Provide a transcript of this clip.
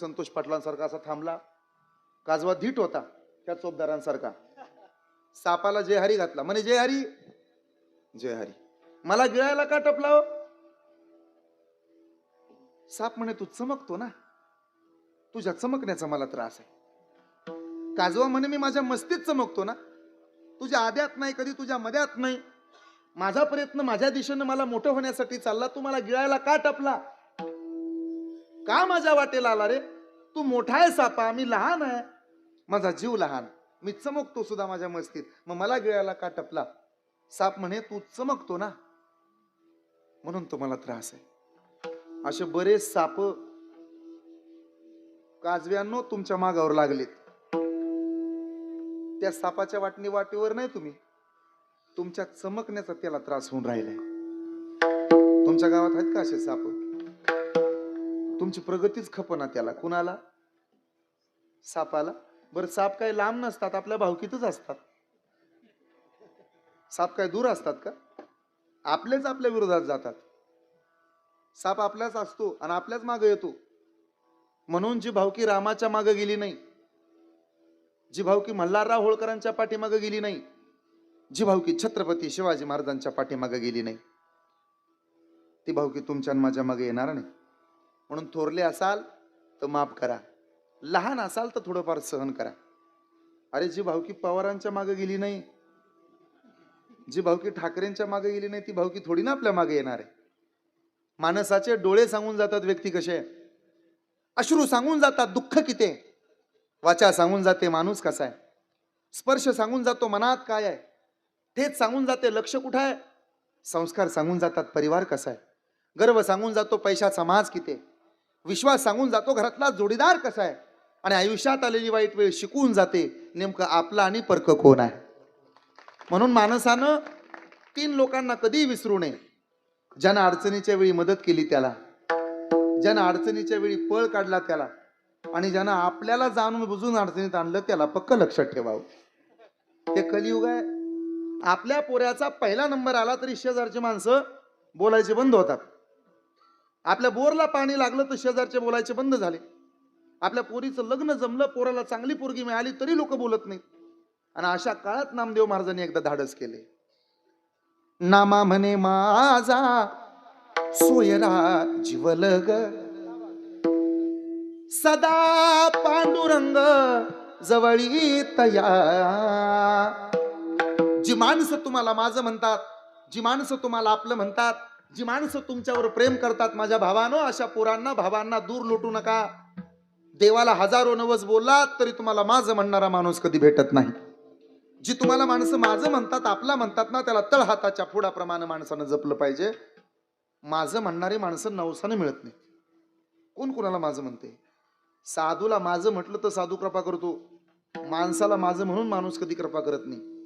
संतोष पाटलांसारखा असा थांबला. काजवा धीट होता त्या चोपदारांसारखा. सापाला जय हरी घातला. म्हणे जय हरी जय हरी मला गिळायला का टपला हो? साप म्हणे तू चमकतो ना. तुझ्या चमकण्याचा मला त्रास आहे. काजवा म्हणे मी माझ्या मस्तीत चमकतो ना. तुझ्या आद्यात नाही कधी तुझ्या मध्यात नाही. माझा प्रयत्न माझ्या दिशेनं मला मोठं होण्यासाठी चालला. तू मला गिळायला का टपला? का माझ्या वाटेला आला रे? तू मोठा आहे सापा मी लहान आहे. माझा जीव लहान मी चमकतो सुद्धा माझ्या मस्तीत. मग मला गिळायला का टपला? साप म्हणे तू चमकतो ना. म्हणून तुम्हाला त्रास आहे. असे बरेच साप काजव्यांनो तुमच्या मागावर लागलेत. त्या सापाच्या वाटणी वाटेवर नाही तुम्ही. तुमच्या चमकण्याचा त्याला त्रास होऊन राहिलाय. तुमच्या गावात आहेत का असे साप? तुमची प्रगतीच खपना त्याला. कुणाला? सापाला. बरं साप काय लांब नसतात आपल्या भावकीतच असतात. साप काय दूर असतात का? आपलेच आपल्या विरोधात जातात. साप आपल्याच असतो आणि आपल्याच मागे येतो. म्हणून जी भावकी रामाच्या मागे गेली नाही जी भावकी मल्हारराव होळकरांच्या पाठीमागे गेली नाही जी भावकी छत्रपती शिवाजी महाराजांच्या पाठीमागे गेली नाही ती भावकी तुमच्या माझ्या मागे येणार नाही. म्हणून थोरले असाल तर माफ करा. लहान असाल तर थोडंफार सहन करा. अरे जी भावकी पवारांच्या मागे गेली नाही जी भावकी ठाकरेंच्या मागे गेली नाही ती भावकी थोडी ना आपल्या मागे येणार आहे. माणसाचे डोळे सांगून जातात व्यक्ती कसे? अश्रू सांगून जातात दुःख किती वाचा सांगून जाते माणूस कसा आहे? स्पर्श सांगून जातो मनात काय आहे? तेच सांगून जाते लक्ष कुठं आहे? संस्कार सांगून जातात परिवार कसा आहे? गर्व सांगून जातो पैशाचा माज किती विश्वास सांगून जातो घरातला जोडीदार कसा आहे? आणि आयुष्यात आलेली वाईट वेळ शिकून जाते. नेमकं आपला आणि परक कोण आहे? म्हणून माणसानं तीन लोकांना कधीही विसरू नये. ज्यानं अडचणीच्या वेळी मदत केली त्याला. ज्यानं अडचणीच्या वेळी पळ काढला त्याला. आणि ज्यानं आपल्याला जाणून बुजून अडचणीत आणलं त्याला पक्क लक्षात ठेवावं. ते कलियुग आहे. आपल्या पोऱ्याचा पहिला नंबर आला तरी शेजारची माणसं बोलायचे बंद होतात. आपल्या बोरला पाणी लागलं तर शेजारचे बोलायचे बंद झाले. आपल्या पोरीचं लग्न जमलं पोराला चांगली पोरगी मिळाली तरी लोक बोलत नाहीत. आणि अशा काळात नामदेव महाराजांनी एकदा धाडस केले. नामा म्हणे माझा सोयरा जीवलग सदा पांडुरंग जवळी तया. जी माणसं तुम्हाला माझं म्हणतात जी माणसं तुम्हाला आपलं म्हणतात जी माणसं तुमच्यावर प्रेम करतात माझ्या भावानं अशा पोरांना भावांना दूर लुटू नका. देवाला हजारो नवस बोललात तरी तुम्हाला माझं म्हणणारा माणूस कधी भेटत नाही. जी तुम्हाला माणसं माझं म्हणतात आपला म्हणतात ना त्याला तळ हाताच्या फुडाप्रमाणे माणसानं जपलं पाहिजे. माझं म्हणणारी माणसं नवसाने मिळत नाही कोण कोणाला माझं म्हणते? साधूला माझं म्हटलं तर साधू कृपा करतो. माणसाला माझं म्हणून माणूस कधी कृपा करत नाही.